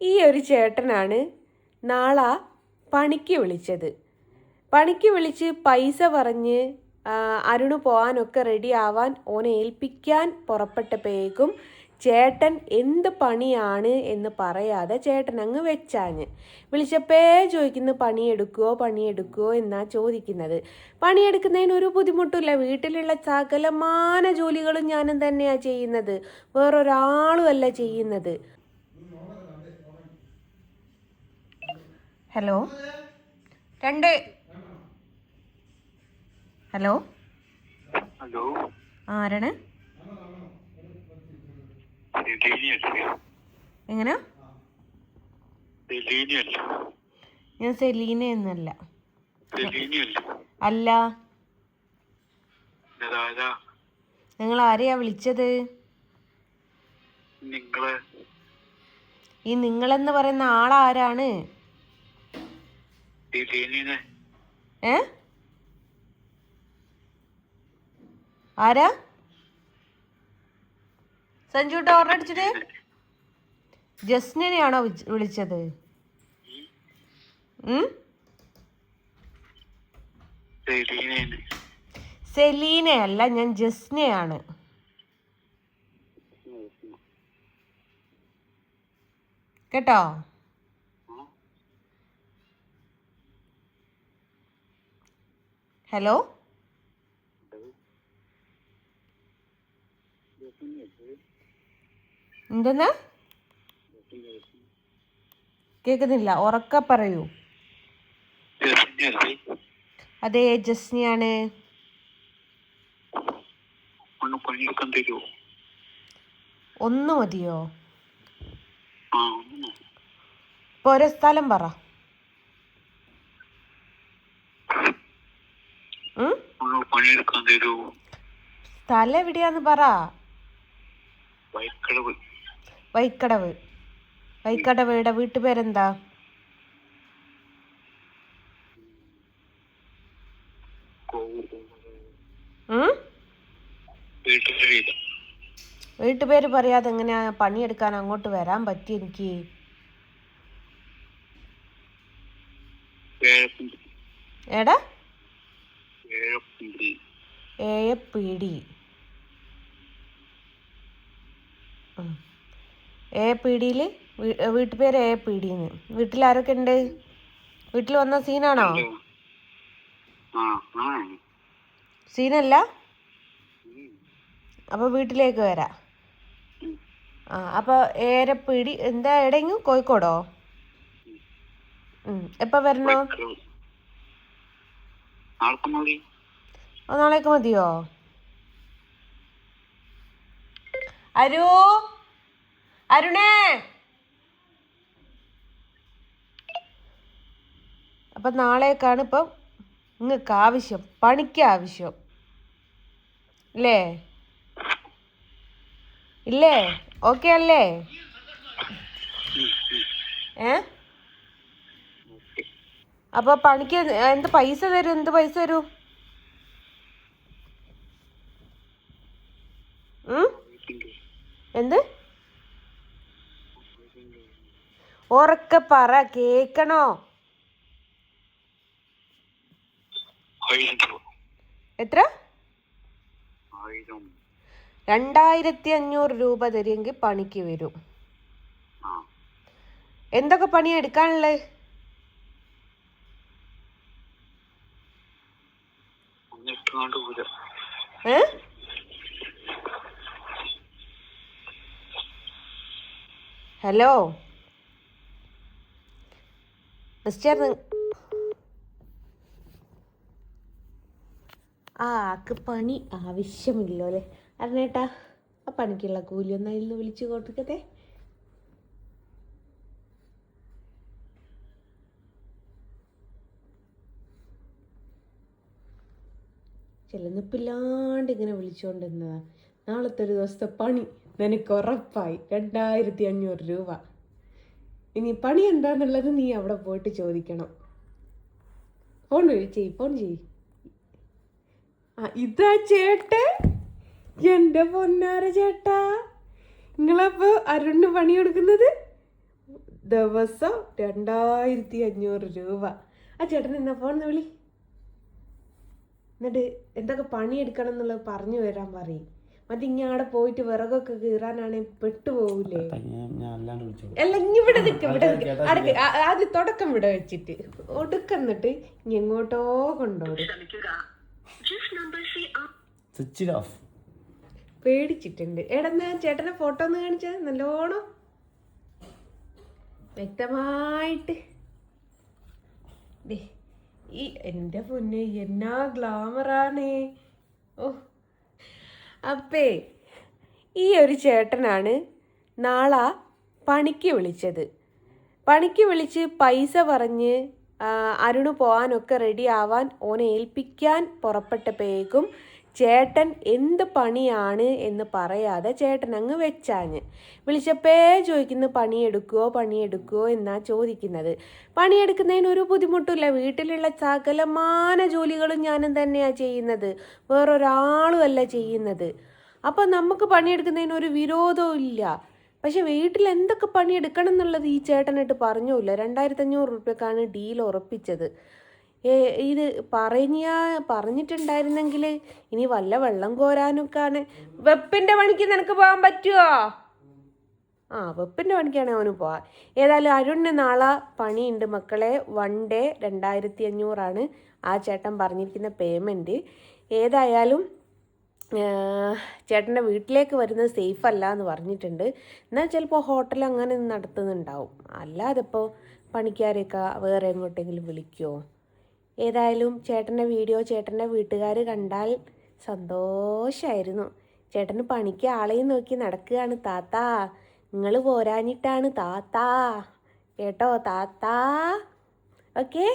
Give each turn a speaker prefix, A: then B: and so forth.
A: ഈ ഒരു ചേട്ടനാണ് നാള പണിക്ക് വിളിച്ചത്. പണിക്ക് വിളിച്ച് പൈസ പറഞ്ഞ് അരുണ് പോകാനൊക്കെ റെഡി ആവാൻ ഓനെ ഏൽപ്പിക്കാൻ പുറപ്പെട്ടപ്പോഴേക്കും ചേട്ടൻ എന്ത് പണിയാണ് എന്ന് പറയാതെ ചേട്ടൻ അങ്ങ് വെച്ചാഞ്ഞ്. വിളിച്ചപ്പേ ചോദിക്കുന്നു പണിയെടുക്കുവോ പണിയെടുക്കുവോ? എന്നാ ചോദിക്കുന്നത്. പണിയെടുക്കുന്നതിന് ഒരു ബുദ്ധിമുട്ടില്ല വീട്ടിലുള്ള സകലമാന ജോലികളും ഞാനും തന്നെയാണ് ചെയ്യുന്നത്. വേറൊരാളും അല്ല ചെയ്യുന്നത്. ഹലോ? രണ്ട്. ഹലോ?
B: ഹലോ?
A: ആരാണ്? എങ്ങനെ? ഞാൻ സെലീന എന്നല്ല അല്ല. നിങ്ങൾ ആരെയാ വിളിച്ചത്? ഈ നിങ്ങളെന്ന് പറയുന്ന ആളാരാണ്? ഏ? ആരാ? സഞ്ജു ഓർഡർ അടിച്ചിട്ട്? വിളിച്ച- വിളിച്ചത്?
B: സെലീന
A: അല്ല ഞാൻ ജസ്നയാണ് കേട്ടോ? ഹലോ എന്തെന്ന്? കേൾക്കുന്നില്ല ഉറക്ക പറയൂ. അതെ ജസ്നിയാണ്.
B: ഒന്ന്
A: മതിയോ? ഇപ്പൊ ഒരു സ്ഥലം പറ ഉം?
B: ഒന്ന് പണിയെടുക്കാൻ തരുമോ
A: സ്ഥലം എവിടെയാന്ന് പറ. വൈക്കടവ്. വൈക്കടവയുടെ വീട്ടുപേരെന്താ? വീട്ടുപേര് പറയാതെ എങ്ങനെയാ പണിയെടുക്കാൻ അങ്ങോട്ട് വരാൻ പറ്റി എനിക്ക്? എടാ?
B: ഏഴപ്പുണ്ട്.
A: ഏയപ്പീടി പേര് എ വീട്ടുപേര് ഡിന്ന് വീട്ടിൽ ആരൊക്കെ ഉണ്ട് വീട്ടിൽ വന്ന സീനാണോ? സീനല്ല? അപ്പൊ വീട്ടിലേക്ക് വരാം. ആ അപ്പോൾ ഏരപ്പീടി എന്താ എവിടെയെങ്കിലും കോഴിക്കോടോ? എപ്പോ വരണോ? നാളേക്ക് മതിയോ? അരു. അരുണേ. അപ്പം നാളേക്കാണ് ഇപ്പം നിങ്ങൾക്ക് ആവശ്യം പണിക്ക് ആവശ്യം. ഇല്ലേ? ഇല്ലേ? ഓക്കെ അല്ലേ? ഏ? അപ്പൊ പണിക്ക് എന്ത് പൈസ തരും എന്ത് പൈസ തരും? എന്ത്? ഉറക്കെ പറ കേക്കണോ? എത്ര? രണ്ടായിരത്തി അഞ്ഞൂറ് രൂപ തരുമെങ്കിൽ പണിക്ക് വരും. എന്തൊക്കെ പണി എടുക്കാനുള്ളത്
B: ഒന്നിട്ട്
A: ഹലോ? മിസ്റ്റർ ആ ആക്ക് പണി ആവശ്യമില്ലോ അല്ലേ? അരണേട്ടാ ആ പണിക്കുള്ള കൂലി ഒന്ന് അതിൽ നിന്ന് വിളിച്ചു കൊടുക്കത്തെ ചെലനിപ്പില്ലാണ്ട് ഇങ്ങനെ വിളിച്ചുകൊണ്ടിരുന്നതാ നാളത്തെ ഒരു ദിവസത്തെ പണി നിനക്ക് ഉറപ്പായി. രണ്ടായിരത്തി അഞ്ഞൂറ് രൂപ. ഇനി പണി എന്താന്നുള്ളത് നീ അവിടെ പോയിട്ട് ചോദിക്കണം. ഫോൺ ചെയ് ഫോൺ ചെയ് ആ ഇതാ ചേട്ടൻ. എന്റെ പൊന്നാര ചേട്ടാ. നിങ്ങളപ്പോ അരുണിന് പണി കൊടുക്കുന്നത്? ദിവസം രണ്ടായിരത്തി അഞ്ഞൂറ് രൂപ. ആ ചേട്ടൻ എന്നാ ഫോൺ വിളി. എന്നിട്ട് എന്തൊക്കെ പണിയെടുക്കണം എന്നുള്ളത് പറഞ്ഞു വരാൻ പറയും. മറ്റേ ഇങ്ങാടെ പോയിട്ട് വിറകൊക്കെ കീറാനാണെ പെട്ടുപോകൂലേ അല്ല ഇനി ഇവിടെ നിൽക്ക ഇവിടെ അടക്ക് ആദ്യം തുടക്കം ഇവിടെ വെച്ചിട്ട്. ഒടുക്കന്നിട്ട് ഇനി എങ്ങോട്ടോ കൊണ്ടുപോകും
C: സ്വിച്ച് ഇറ്റ് ഓഫ്
A: പേടിച്ചിട്ടുണ്ട്. എടന്നാ ചേട്ടനെ ഫോട്ടോ ഒന്ന് കാണിച്ചത് നല്ലോണം. വ്യക്തമായിട്ട്. ഈ എന്റെ പൊന്നെ എന്നാ ഗ്ലാമറാണ് ഓ അപ്പേ ഈ ഒരു ചേട്ടനാണ് നാളെ പണിക്ക് വിളിച്ചത്. പണിക്ക് വിളിച്ച് പൈസ പറഞ്ഞ് അരുണ് പോകാനൊക്കെ റെഡി ആവാൻ ഓനെ ഏൽപ്പിക്കാൻ പുറപ്പെട്ടപ്പോഴേക്കും ചേട്ടൻ എന്ത് പണിയാണ് എന്ന് പറയാതെ ചേട്ടൻ അങ്ങ് വെച്ചാഞ്ഞ്. വിളിച്ചപ്പേ ചോദിക്കുന്ന പണിയെടുക്കുവോ പണിയെടുക്കുവോ? എന്നാ ചോദിക്കുന്നത്. പണിയെടുക്കുന്നതിന് ഒരു ബുദ്ധിമുട്ടില്ല വീട്ടിലുള്ള സകലമാന ജോലികളും ഞാനും തന്നെയാണ് ചെയ്യുന്നത്. വേറൊരാളും അല്ല ചെയ്യുന്നത്. അപ്പം നമുക്ക് പണിയെടുക്കുന്നതിന് ഒരു വിരോധവും ഇല്ല. പക്ഷെ വീട്ടിൽ എന്തൊക്കെ പണിയെടുക്കണം എന്നുള്ളത് ഈ ചേട്ടനായിട്ട് പറഞ്ഞില്ല രണ്ടായിരത്തി അഞ്ഞൂറ് ഡീൽ ഉറപ്പിച്ചത്. ഇത് പറഞ്ഞ പറഞ്ഞിട്ടുണ്ടായിരുന്നെങ്കിൽ ഇനി വല്ല വെള്ളം കോരാനൊക്കെയാണ് വെപ്പിന്റെ പണിക്ക് നിനക്ക് പോകാൻ പറ്റുമോ ആ വെപ്പിന്റെ പണിക്കാണ് അവന് പോവാ. ഏതായാലും അരുണിന് നാളെ പണിയുണ്ട് മക്കളെ. വൺ ഡേ രണ്ടായിരത്തി അഞ്ഞൂറാണ് ആ ചേട്ടൻ പറഞ്ഞിരിക്കുന്ന പേയ്മെന്റ് ഏതായാലും ചേട്ടന്റെ വീട്ടിലേക്ക് വരുന്നത് സേഫ് അല്ല എന്ന് പറഞ്ഞിട്ടുണ്ട് എന്നാൽ ചിലപ്പോൾ ഹോട്ടൽ അങ്ങനെ നടത്തുന്നുണ്ടാവും. അല്ലാതെ ഇപ്പോൾ പണിക്കാരെയൊക്കെ വേറെ എങ്ങോട്ടെങ്കിലും വിളിക്കുമോ ഏതായാലും ചേട്ടന്റെ വീഡിയോ ചേട്ടന്റെ വീട്ടുകാർ കണ്ടാൽ സന്തോഷമായിരുന്നു ചേട്ടന് പണിക്ക് ആളെയും നോക്കി നടക്കുകയാണ്. താത്താ നിങ്ങൾ പോരാഞ്ഞിട്ടാണ്. താത്താ കേട്ടോ? താത്താ. ഓക്കേ?